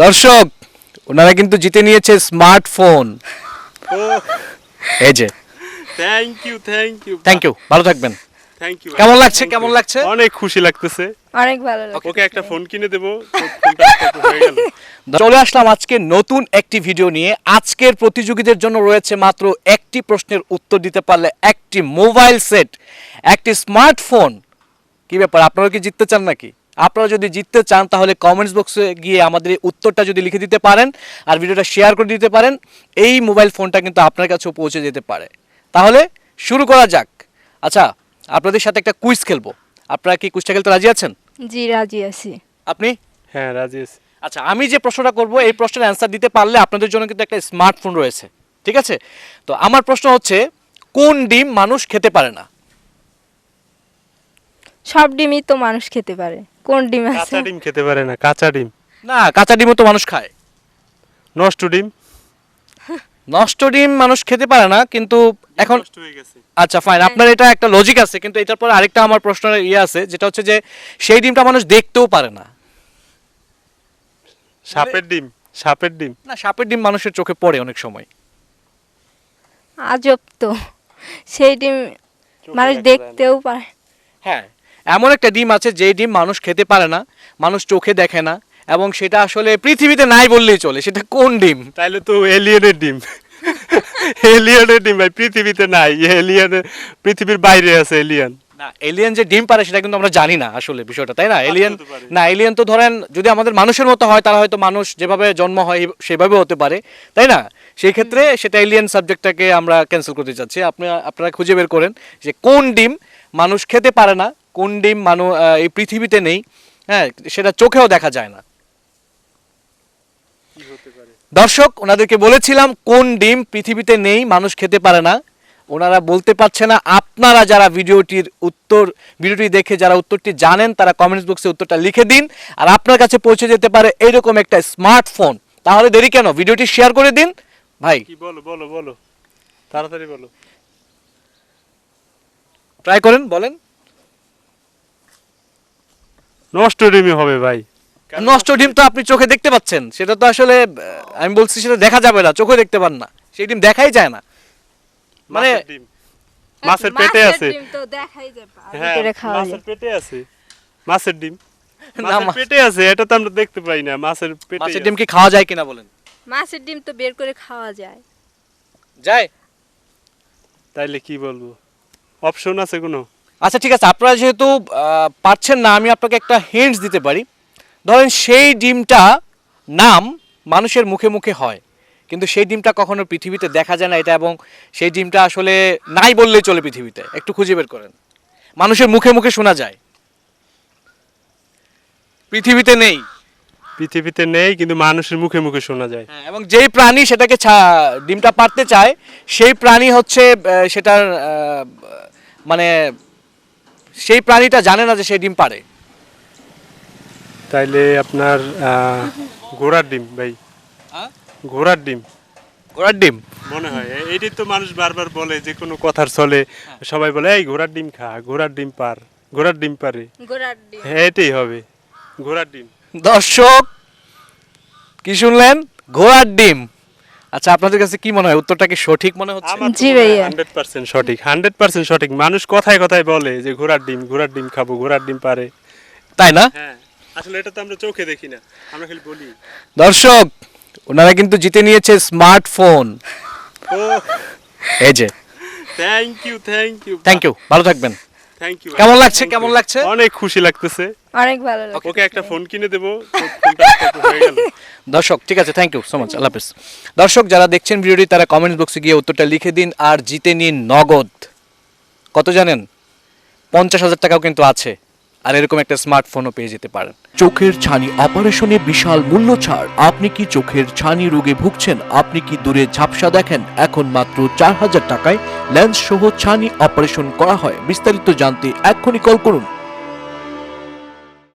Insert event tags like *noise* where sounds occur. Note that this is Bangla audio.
দর্শক ওনারা কিন্তু জিতে নিয়েছে স্মার্টফোন। এই যে। Thank you thank you thank you ভালো থাকবেন। থ্যাংক ইউ কেমন লাগছে কেমন লাগছে? অনেক খুশি লাগতেছে। অনেক ভালো লাগে ওকে একটা ফোন কিনে দেবো *laughs* হয়ে চলে আসলাম আজকে নতুন একটি ভিডিও নিয়ে। আজকের প্রতিযোগীদের জন্য রয়েছে মাত্র একটি প্রশ্নের উত্তর দিতে পারলে একটি মোবাইল সেট একটি স্মার্টফোন কি ব্যাপার আপনারা কি জিততে চান নাকি? আপনারা যদি জিততে চান তাহলে কমেন্টস বক্সে গিয়ে আমাদের উত্তরটা যদি লিখে দিতে পারেন আর ভিডিওটা শেয়ার করে দিতে পারেন এই মোবাইল ফোনটা কিন্তু আপনার কাছেও পৌঁছে যেতে পারে। তাহলে শুরু করা যাক। আচ্ছা আপনাদের সাথে একটা কুইজ খেলব। আপনারা কি কুইজটা খেলতে রাজি আছেন? জি রাজি আছি। আপনি? হ্যাঁ রাজেশ আচ্ছা আমি যে প্রশ্নটা করব এই প্রশ্নের অ্যান্সার দিতে পারলে আপনাদের জন্য কিন্তু একটা স্মার্টফোন রয়েছে। ঠিক আছে? তো আমার প্রশ্ন হচ্ছে কোন ডিম মানুষ খেতে পারে না? সব ডিমই তো মানুষ খেতে পারে। কোন ডিম আছে? কাঁচা ডিম খেতে পারে না কাঁচা ডিম। না কাঁচা ডিমও তো মানুষ খায়। নষ্ট ডিম। নষ্ট ডিম মানুষ খেতে পারে না কিন্তু এখন নষ্ট হয়ে গেছে। আচ্ছা ফাইন আপনার এটা একটা লজিক আছে কিন্তু এটার পর আরেকটা আমার প্রশ্নের ইয়ে আছে যেটা হচ্ছে যে সেই ডিমটা মানুষ দেখতেও পারে না। সাপের ডিম সাপের ডিম। না সাপের ডিম মানুষের চোখে পড়ে অনেক সময়। আজব তো। সেই ডিম মানুষ। দেখতেও পারে হ্যাঁ এমন একটা ডিম আছে যে ডিম মানুষ খেতে পারে না মানুষ চোখে দেখে না এবং সেটা আসলে পৃথিবীতে নাই বললেই চলে। সেটা কোন ডিম? তাইলে তো এলিয়েনের ডিম। এলিয়েনের ডিম ভাই পৃথিবীতে নাই। এলিয়েনের পৃথিবীর বাইরে আছে এলিয়েন। না এলিয়েন যে ডিম পারে সেটা কিন্তু আমরা জানি না আসলে বিষয়টা তাই না? এলিয়েন না। এলিয়েন তো ধরেন যদি আমাদের মানুষের মতো হয় তারা হয়তো মানুষ যেভাবে জন্ম হয় সেভাবে হতে পারে তাই না? সেই ক্ষেত্রে সেটা এলিয়েন সাবজেক্টটাকে আমরা ক্যান্সেল করতে চাচ্ছি। আপনি আপনারা খুঁজে বের করেন যে কোন ডিম মানুষ খেতে পারে না কোন ডিম মানুষ এই পৃথিবীতে নেই হ্যাঁ সেটা চোখেও দেখা যায় না। দর্শক ওনাদেরকে বলেছিলাম কোন ডিম পৃথিবীতে নেই মানুষ খেতে পারে না। ওনারা বলতে পারছে না আপনারা যারা ভিডিওটির উত্তর ভিডিওটি দেখে যারা উত্তরটি জানেন তারা কমেন্টস বক্সে উত্তরটা লিখে দিন। আর আপনার কাছে পৌঁছে যেতে পারে এইরকম একটা স্মার্টফোন তাহলে দেরি কেন? ভিডিওটি শেয়ার করে দিন। ভাই। কি বলো বলো বলো। তাড়াতাড়ি বলো। ট্রাই করেন বলেন। নষ্ট ডিমই হবে ভাই। নষ্ট ডিম তো আপনি চোখে দেখতে পাচ্ছেন। সেটা তো আসলে আমি বলছি সেটা দেখা যাবে না চোখে দেখতে পান না। সেই ডিম দেখাই যায় না। মানে মাছের ডিম। পেটে আছে। ডিম তো দেখাই যায় ভাজি হ্যাঁ মাছের পেটে আছে। মাছের ডিম। না, মাছের পেটে আছে এটা তো আমরা দেখতে পাই না মাছের পেটে মাছের ডিম কি খাওয়া যায় কিনা বলেন? মাছের ডিম তো বের করে খাওয়া যায়। যায়? তাইলে কি বলব? অপশন আছে কোনো? আচ্ছা ঠিক আছে আপনারা যেহেতু পারছেন না আমি আপনাকে একটা হিন্টস দিতে পারি। ধরেন সেই ডিমটা নাম মানুষের মুখে মুখে হয় কিন্তু সেই ডিমটা কখনো পৃথিবীতে দেখা যায় না এটা এবং সেই ডিমটা আসলে নাই বললেই চলে পৃথিবীতে। একটু খুঁজে বের করেন। মানুষের মুখে মুখে শোনা যায়। পৃথিবীতে নেই। পৃথিবীতে নেই কিন্তু মানুষের মুখে মুখে শোনা যায়। হ্যাঁ, এবং যেই প্রাণী সেটাকে ডিমটা পারতে চায় সেই প্রাণী হচ্ছে সেটার মানে সেই প্রাণীটা জানে না যে সেই ডিম পারে তাইলে আপনার ঘোড়ার ডিম ভাই। ঘোড়ার ডিম। ঘোড়ার ডিম? মনে হয় এ- এইটাই তো মানুষ বারবার বলে যে কোনো কথার চলে সবাই বলে এই ঘোড়ার ডিম খা ঘোড়ার ডিম পার ঘোড়ার ডিম পারে। হ্যাঁ এটাই হবে ঘোড়ার ডিম। দর্শক কি শুনলেন? ঘোড়ার ডিম। আচ্ছা আপনাদের কাছে কি মনে হয়? উত্তরটা কি সঠিক মনে হচ্ছে? জি ভাইয়া। হান্ড্রেড পার্সেন্ট সঠিক। হান্ড্রেড পার্সেন্ট সঠিক। মানুষ কথায় কথায় বলে যে ঘোড়ার ডিম ঘোড়ার ডিম খাব ঘোড়ার ডিম পারে। তাই না? হ্যাঁ। আসলে এটা তো আমরা চোখে দেখি না। আমরা খালি বলি। দর্শক ওনারা কিন্তু জিতে নিয়েছে স্মার্টফোন। ও এই যে। Thank you thank you thank you ভালো থাকবেন। থ্যাংক ইউ কেমন লাগছে, কেমন লাগছে? অনেক খুশি লাগতেছে। অনেক ভালো লাগে ওকে একটা ফোন কিনে দেবো। হয়ে *laughs* দর্শক ঠিক আছে থ্যাংক ইউ সো মাচ আল্লাহ হাফিজ। দর্শক যারা দেখছেন ভিডিওটি তারা কমেন্ট বক্সে গিয়ে উত্তরটা লিখে দিন আর জিতে নিন নগদ। কত জানেন? পঞ্চাশ হাজার টাকাও কিন্তু আছে। আর এরকম একটা স্মার্টফোনও পেয়ে যেতে পারেন। চোখের ছানি অপারেশনে বিশাল মূল্য ছাড়। আপনি কি চোখের ছানি রোগে ভুগছেন? আপনি কি দূরে ঝাপসা দেখেন? এখন মাত্র চার হাজার টাকায় লেন্স সহ ছানি অপারেশন করা হয়। বিস্তারিত জানতে এক্ষুনি কল করুন।